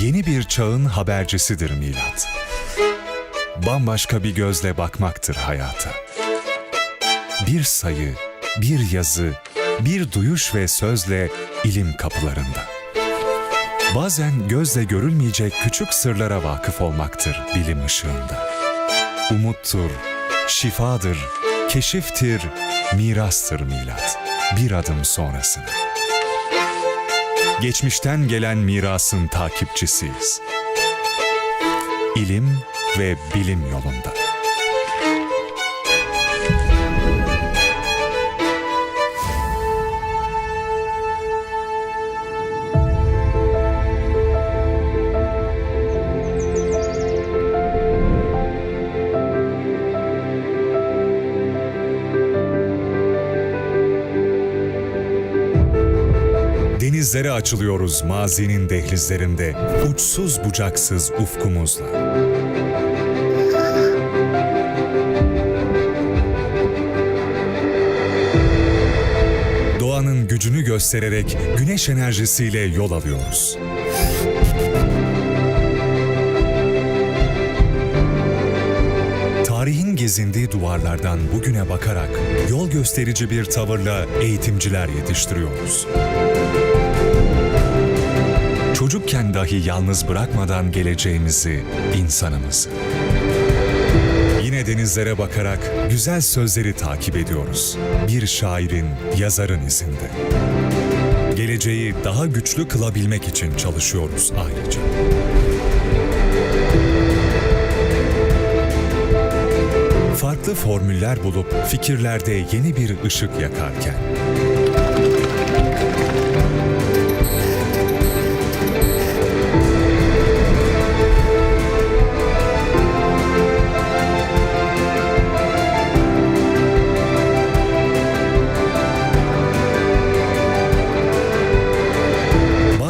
Yeni bir çağın habercisidir milat. Bambaşka bir gözle bakmaktır hayata. Bir sayı, bir yazı, bir duyuş ve sözle ilim kapılarında. Bazen gözle görülmeyecek küçük sırlara vakıf olmaktır bilim ışığında. Umuttur, şifadır, keşiftir, mirastır milat. Bir adım sonrasına. Geçmişten gelen mirasın takipçisiyiz. İlim ve bilim yolunda. Denizlere açılıyoruz mazinin dehlizlerinde, uçsuz bucaksız ufkumuzla. Doğanın gücünü göstererek güneş enerjisiyle yol alıyoruz. Tarihin gezindiği duvarlardan bugüne bakarak yol gösterici bir tavırla eğitimciler yetiştiriyoruz. Çocukken dahi yalnız bırakmadan geleceğimizi, insanımızı. Yine denizlere bakarak güzel sözleri takip ediyoruz. Bir şairin, yazarın izinde. Geleceği daha güçlü kılabilmek için çalışıyoruz ayrıca. Farklı formüller bulup fikirlerde yeni bir ışık yakarken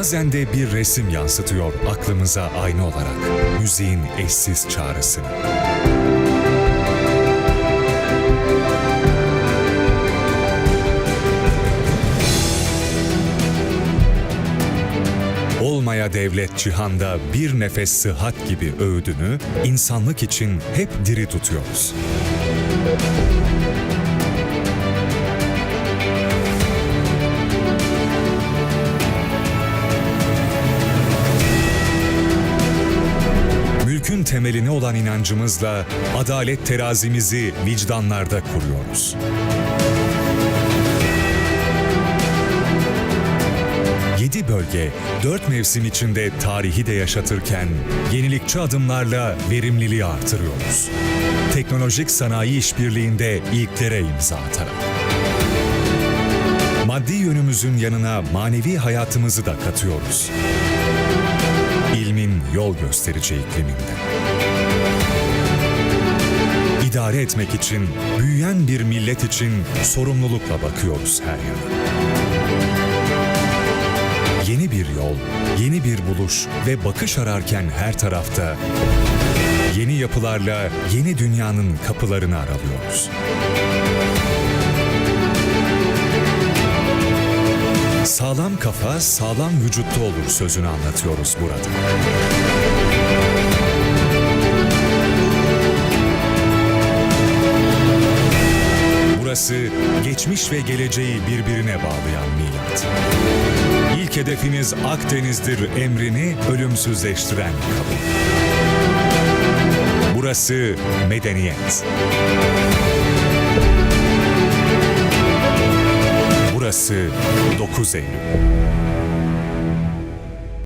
Bazen de bir resim yansıtıyor aklımıza ayna olarak müziğin eşsiz çağrısını. Olmaya devlet cihanda bir nefes sıhhat gibi öğüdünü insanlık için hep diri tutuyoruz. Mülkün temeline olan inancımızla adalet terazimizi vicdanlarda kuruyoruz. Yedi bölge, dört mevsim içinde tarihi de yaşatırken yenilikçi adımlarla verimliliği artırıyoruz. Teknolojik sanayi işbirliğinde ilklere imza atarak. Maddi yönümüzün yanına manevi hayatımızı da katıyoruz. Yol gösterici ikliminde. İdare etmek için, büyüyen bir millet için sorumlulukla bakıyoruz her yana. Yeni bir yol, yeni bir buluş ve bakış ararken her tarafta yeni yapılarla yeni dünyanın kapılarını aralıyoruz. Sağlam kafa sağlam vücutta olur sözünü anlatıyoruz burada. Burası geçmiş ve geleceği birbirine bağlayan milat. İlk hedefiniz Akdeniz'dir emrini ölümsüzleştiren kabul. Burası medeniyet. Cruzeiro.